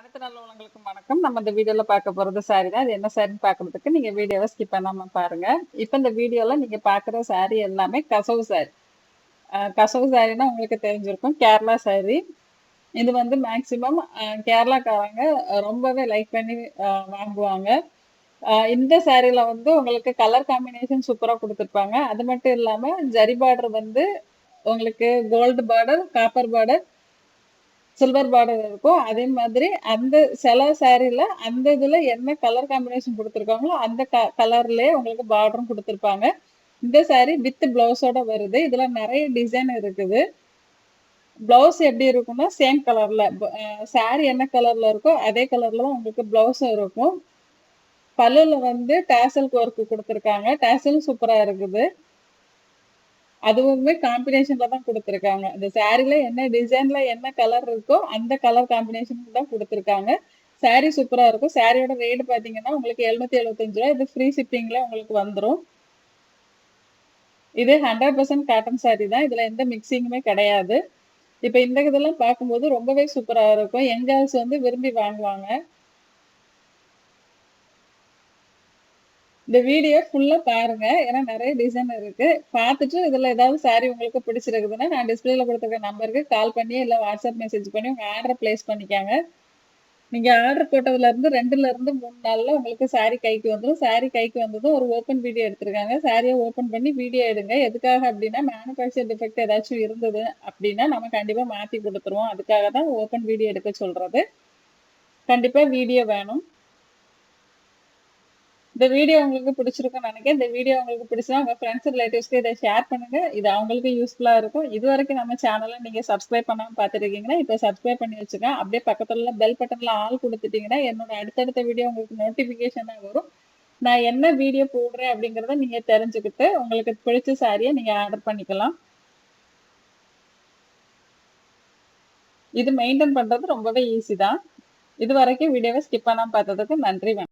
அனைத்து நல்ல உள்ளவங்களுக்கும் வணக்கம். நம்ம இந்த வீடியோல பார்க்க போறது சாரி தான். அது என்ன சாரின்னு பார்க்கறதுக்கு நீங்க வீடியோவை ஸ்கிப் பண்ணாம பாருங்க. இப்போ இந்த வீடியோல நீங்க பார்க்குற சாரி எல்லாமே கசவு சாரி கசவு சாரின்னா உங்களுக்கு தெரிஞ்சிருக்கும். கேரளா சாரி இது வந்து மேக்சிமம் கேரளாக்காரங்க ரொம்பவே லைக் பண்ணி வாங்குவாங்க. இந்த சாரில வந்து உங்களுக்கு கலர் காம்பினேஷன் சூப்பராக கொடுத்துருப்பாங்க. அது மட்டும் இல்லாமல் ஜரி பார்டர் வந்து உங்களுக்கு gold border copper border silver border இருக்கும் அதே மாதிரி அந்த சில சாரில அந்த இதுல என்ன கலர் காம்பினேஷன் கொடுத்துருக்காங்களோ அந்த கலர்லயே உங்களுக்கு பார்டரும் கொடுத்துருப்பாங்க. இந்த சாரி வித் பிளவுஸோட வருது. இதுல நிறைய டிசைன் இருக்குது. பிளவுஸ் எப்படி இருக்கும்னா சேம் கலர்ல சாரி என்ன கலர்ல இருக்கோ அதே கலர்ல தான் உங்களுக்கு பிளவுஸும் இருக்கும். பல்லுல வந்து டேசல் ஒர்க் கொடுத்துருக்காங்க. டேசலும் சூப்பரா இருக்குது. அதுவுமே காம்பினேஷன்ல தான் கொடுத்துருக்காங்க. இந்த சாரில என்ன டிசைன்ல என்ன கலர் இருக்கோ அந்த கலர் காம்பினேஷன் தான் கொடுத்துருக்காங்க. சாரி சூப்பரா இருக்கும். சாரியோட ரேட் பாத்தீங்கன்னா உங்களுக்கு எழுநூத்தி எழுபத்தஞ்சு ரூபா இது ஃப்ரீ ஷிப்பிங்ல உங்களுக்கு வந்துடும் இது ஹண்ட்ரட் பர்சன்ட் காட்டன் சாரி தான். இதுல எந்த மிக்சிங்குமே கிடையாது. இப்ப இந்த இதெல்லாம் பார்க்கும்போது ரொம்பவே சூப்பரா இருக்கும். எங்கால்ஸ் வந்து விரும்பி வாங்குவாங்க. இந்த வீடியோ ஃபுல்லா பாருங்க. ஏன்னா நிறைய டிசைன் இருக்கு. பார்த்துட்டு இதுல ஏதாவது சாரி உங்களுக்கு பிடிச்சிருக்குதுன்னா நான் டிஸ்பிளேல கொடுத்துருக்க நம்பருக்கு கால் பண்ணி இல்ல வாட்ஸ்அப் மெசேஜ் பண்ணி உங்க ஆர்டரை பிளேஸ் பண்ணிக்காங்க. நீங்க ஆர்டர் போட்டதுல இருந்து ரெண்டுல இருந்து மூணு நாள்ல உங்களுக்கு சாரி கைக்கு வந்துடும் சாரி கைக்கு வந்ததும் ஒரு ஓப்பன் வீடியோ எடுத்திருக்காங்க. சாரியை ஓப்பன் பண்ணி வீடியோ எடுங்க. எதுக்காக அப்படின்னா மேனுஃபேக்சர் டிஃபெக்ட் ஏதாச்சும் இருந்தது அப்படின்னா நம்ம கண்டிப்பா மாத்தி கொடுத்துருவோம். அதுக்காக தான் ஓப்பன் வீடியோ எடுக்க சொல்றது. கண்டிப்பா வீடியோ வேணும். இந்த வீடியோ உங்களுக்கு பிடிச்சிருக்கும்னு நினைக்கிறேன். இந்த வீடியோ உங்களுக்கு பிடிச்சா உங்க ஃப்ரெண்ட்ஸ் ரிலேட்டிவ்ஸ்க்கு இதை ஷேர் பண்ணுங்க. இது அவங்களுக்கு யூஸ்ஃபுல்லா இருக்கும். இது வரைக்கும் நம்ம சேனலை நீங்க சப்ஸ்கிரைப் பண்ணாம பார்த்துருக்கீங்கன்னா இப்போ சப்ஸ்கிரைப் பண்ணி வச்சுங்க அப்படியே பக்கத்துல பெல் பட்டன்ல ஆள் கொடுத்துட்டீங்கன்னா என்னோட அடுத்தடுத்த வீடியோ உங்களுக்கு நோட்டிபிகேஷனா வரும். நான் என்ன வீடியோ போடுறேன் அப்படிங்கறத நீங்க தெரிஞ்சுக்கிட்டு உங்களுக்கு பிடிச்ச சாரியை நீங்க ஆர்டர் பண்ணிக்கலாம். இது மெயின்டைன் பண்றது ரொம்பவே ஈஸி தான். இது வரைக்கும் வீடியோவை ஸ்கிப் பண்ணாம பார்த்ததுக்கு நன்றி வணக்கம்.